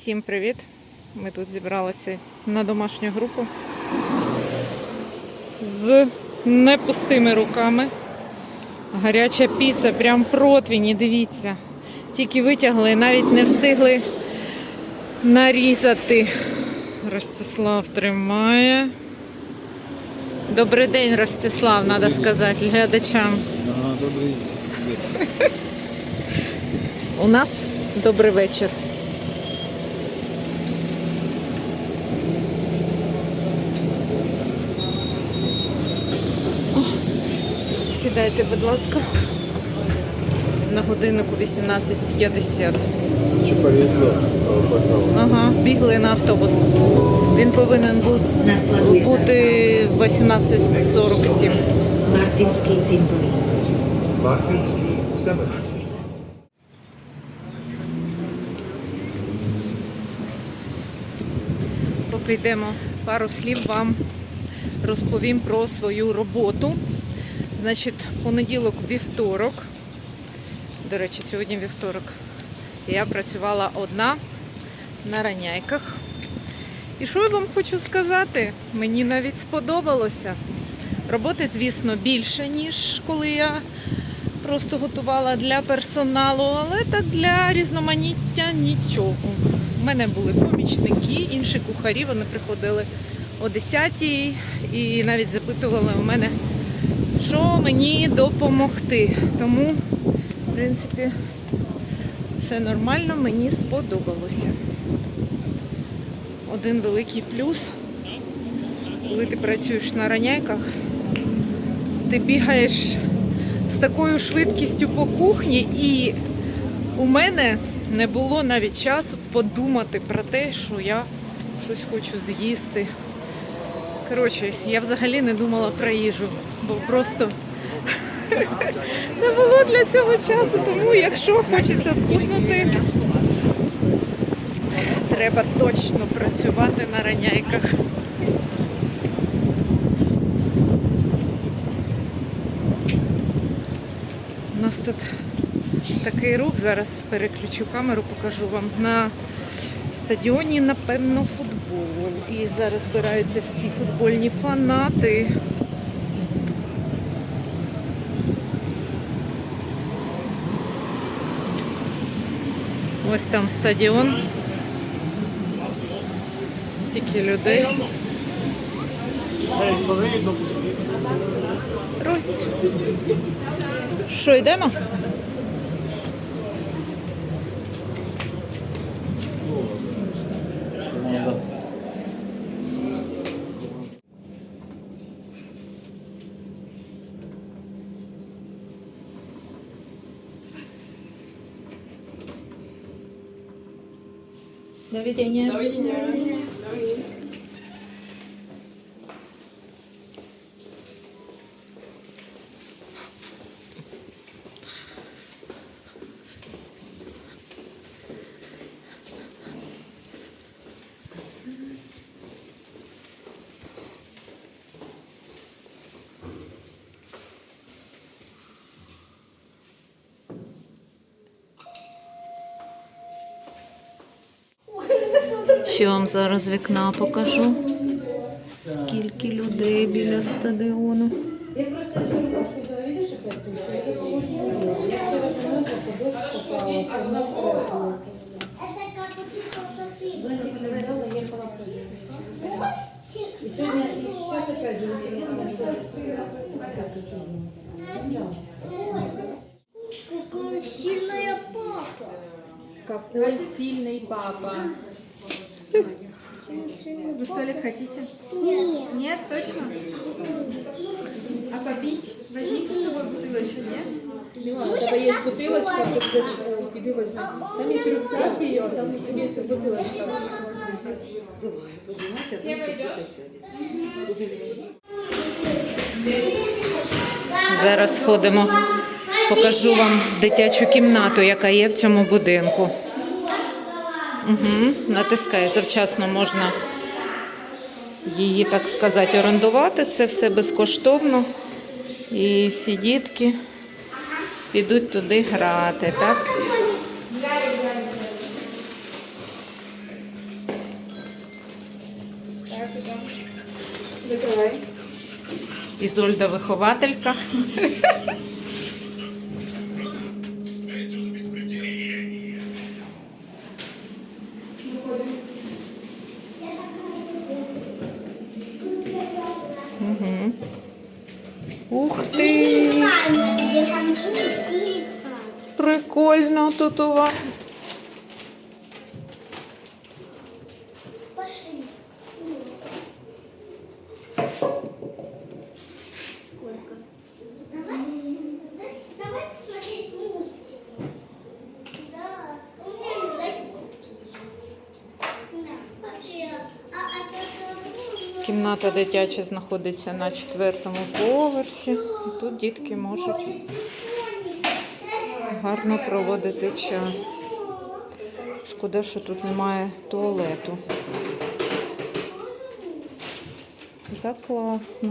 Всім привіт! Ми тут зібралися на домашню групу з непустими руками. Гаряча піца, прям противні, дивіться. Тільки витягли, навіть не встигли нарізати. Ростислав тримає. Добрий день, Ростислав, треба сказати глядачам. Добрий вечір. У нас добрий вечір. Сідайте, будь ласка. На годиннику 18.50. Чи повезло, що? Ага, бігли на автобус. Він повинен бу- бути 18.47. Martinský cintorín. Martinský cemetery. Поки йдемо пару слів вам розповім про свою роботу. Значить, понеділок, вівторок. До речі, сьогодні вівторок. Я працювала одна на раняйках. І що я вам хочу сказати? Мені навіть сподобалося. Роботи, звісно, більше, ніж коли я просто готувала для персоналу, але так для різноманіття нічого. У мене були помічники, інші кухарі, вони приходили о 10 і навіть запитували у мене, що мені допомогти. Тому, в принципі, все нормально, мені сподобалося. Один великий плюс, коли ти працюєш на раняйках, ти бігаєш з такою швидкістю по кухні, і у мене не було навіть часу подумати про те, що я щось хочу з'їсти. Коротше, я взагалі не думала про їжу, бо просто не було для цього часу. Тому якщо хочеться схуднути, треба точно працювати на раняйках. У нас тут такий рух. Зараз переключу камеру, покажу вам на стадіоні, напевно, футбол. І зараз збираються всі футбольні фанати. Ось там стадіон. Стільки людей. Рость. Що, йдемо? До видения. Ще вам зараз вікна покажу. Скільки людей біля стадіону. Какой сильный папа. Вы в туалет хотите? Нет. Нет, точно? А попить? Возьмите с собой бутылочку, нет? Милана, у тебя есть бутылочка в рюкзачку, иди возьми. Там есть рюкзак, и там есть бутылочка. Все Зараз сходимо. Покажу вам дитячу кімнату, яка є в цьому будинку. Угу, Натискає, завчасно можна її, так сказати, орендувати. Це все безкоштовно. І всі дітки підуть туди грати, так? Ізольда вихователька. Прикольно тут у вас. Пошли. Сколько? Давай, давай посмотреть мультики. Да. У меня рюкзак. Да. Пошли. А, а это- Дитяча знаходиться на четвертому поверсі. Тут дітки можуть гарно проводити час. Шкода, що тут немає туалету. Так класно.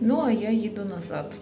Ну, а я їду назад.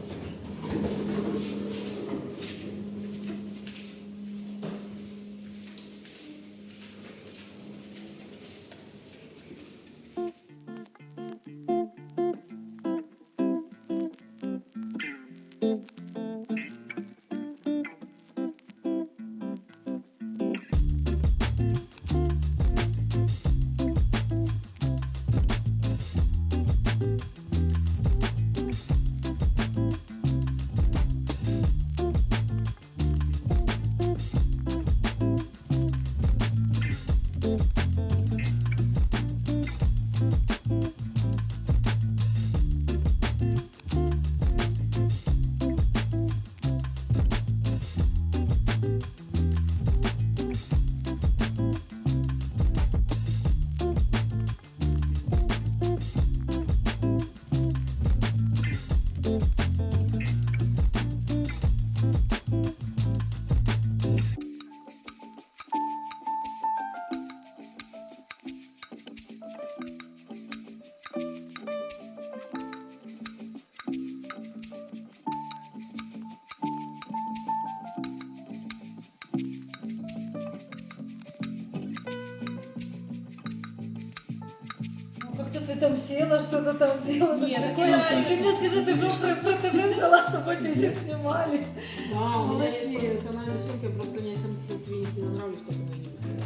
Как-то ты там села, что-то там делала. Нет, так такое прикольно. Ты мне скажи, ты что, про протеже взяла с собой, тебя сейчас снимали. Да, у меня есть Молодец. профессиональный съемки, я просто не сам себе не сильно нравлюсь, поэтому я не выставляю.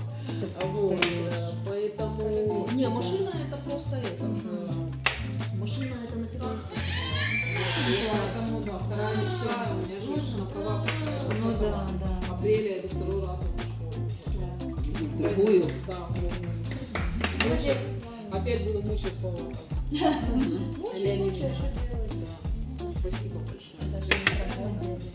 А Вот, э, поэтому... Не, машина это просто это. Машина это на террасе. Поэтому, да, вторая мечта, у меня женщина права. Ну да, да. В апреле это второй раз в школу. Другую? Да. Мучать. Опять буду мучать слова. Мучать, мучать, Спасибо большое.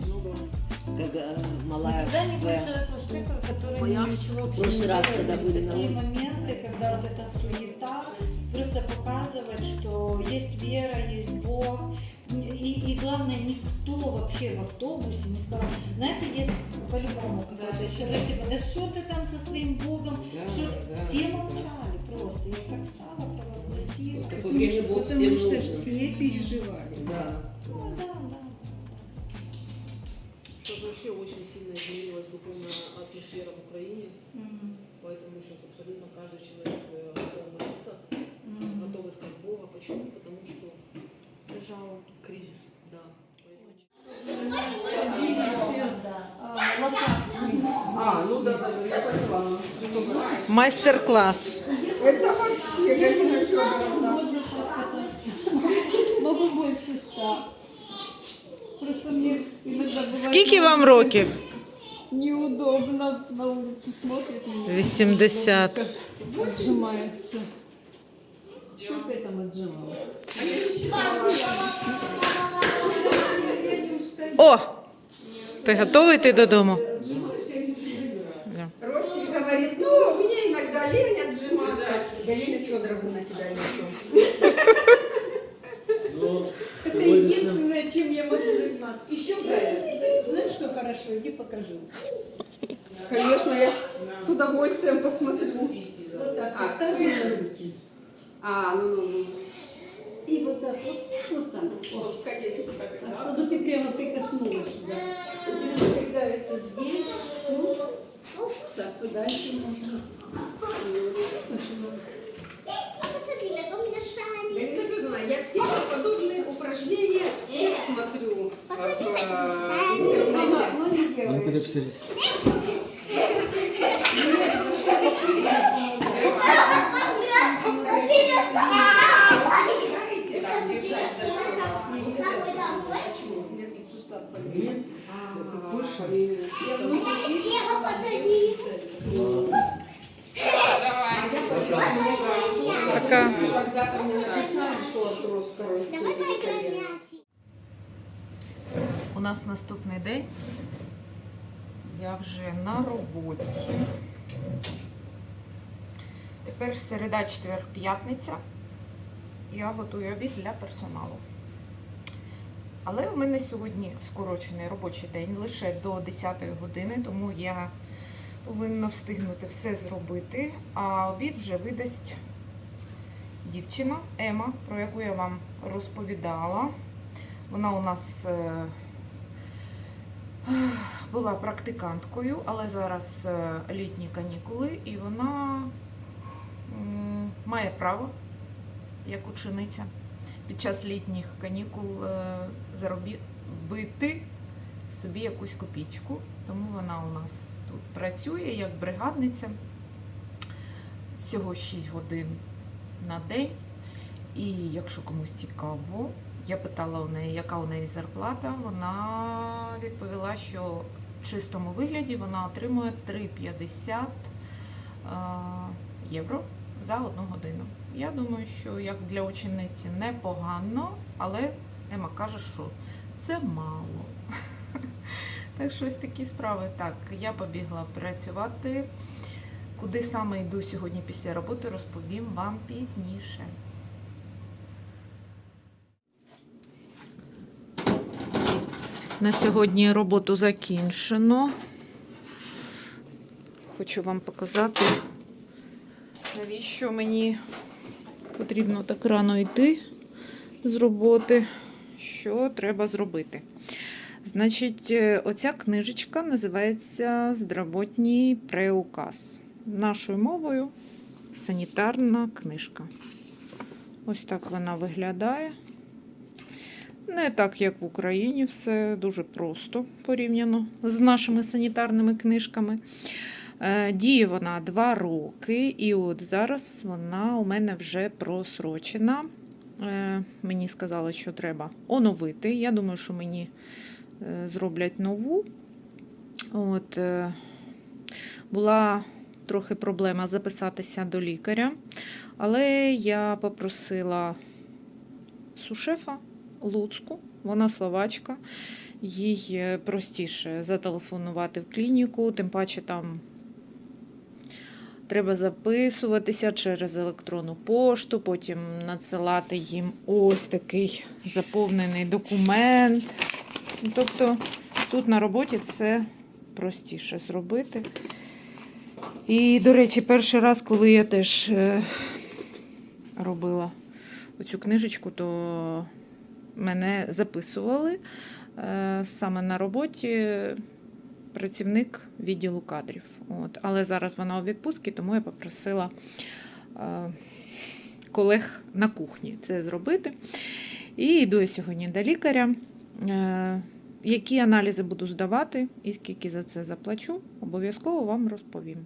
Ну да. как э, малая Никогда не будет человека успеха, который ничего вообще не раз, когда были на такие моменты, когда вот эта суета, просто показывать, что есть вера, есть Бог. И, и главное, никто вообще в автобусе не сказал, знаете, есть по-любому какой-то человек, типа, да что ты там со своим Богом, Что- все молчали просто. Я как встала, провозгласила. Такое время Бог всем нужен. все переживали. Да. Ну да, да. Сейчас вообще очень сильно изменилась духовная атмосфера в Украине. Поэтому сейчас абсолютно каждый человек э, готов молиться, готов искать Бога. Почему? Потому что держава кризис, А, ну да, да, я поняла. Майстер-класс. Могу больше ста. Просто мне иногда бывает Скільки вам років? неудобно на улице смотрит на меня. 80. Отжимается. Сколько я там отжималась? О! Ти готовий йти додому? Хорошо, иди покажи. Конечно, я с удовольствием посмотрю. Вот так, а, поставила руки. А, ну, ну, ну. И вот так вот, вот так. Вот, сходились так, да? Чтобы ну, ты прямо прикоснулась сюда. Вот, придавится здесь, ну, тут. Так, и дальше можно. Я все подобные упражнения все смотрю. Посадила это ну, ну, ну, Пока. Когда-то мне написали, что от роста У нас наступний день. Я вже на роботі. Тепер середа, четвер, п'ятниця. Я готую обід для персоналу. Але у мене сьогодні скорочений робочий день лише до 10 години, тому я повинна встигнути все зробити, а обід вже видасть дівчина Ема, про яку я вам розповідала. Вона у нас е, була практиканткою, але зараз е, літні канікули, і вона має право, як учениця, під час літніх канікул е, заробити собі якусь копійку. Тому вона у нас тут працює як бригадниця всього 6 годин на день. І якщо комусь цікаво, я питала у неї, яка у неї зарплата. Вона відповіла, що в чистому вигляді вона отримує 3,50 е, євро за одну годину. Я думаю, що як для учениці непогано, але Ема каже, що це мало. Так що ось такі справи. Так, я побігла працювати. Куди саме йду сьогодні після роботи, розповім вам пізніше. На сьогодні роботу закінчено. Хочу вам показати, навіщо мені потрібно так рано йти з роботи, що треба зробити. Значить, е, оця книжечка називається Здравотній преуказ. Нашою мовою санітарна книжка. Ось так вона виглядає. Не так, як в Україні, все дуже просто порівняно з нашими санітарними книжками. Е, Діє вона 2 роки, і от зараз вона у мене вже просрочена. Е, Мені сказали, що треба оновити. Я думаю, що мені е, зроблять нову. От, була трохи проблема записатися до лікаря, але я попросила сушефа Луцьку, вона словачка, їй е, простіше зателефонувати в клініку, тим паче там треба записуватися через електронну пошту, потім надсилати їм ось такий заповнений документ. Тобто тут на роботі це простіше зробити. І, до речі, перший раз, коли я теж е, робила оцю книжечку, то мене записували е, саме на роботі працівник відділу кадрів. От. Але зараз вона у відпустці, тому я попросила е, колег на кухні це зробити. І йду я сьогодні до лікаря. Е, Які аналізи буду здавати і скільки за це заплачу, обов'язково вам розповім.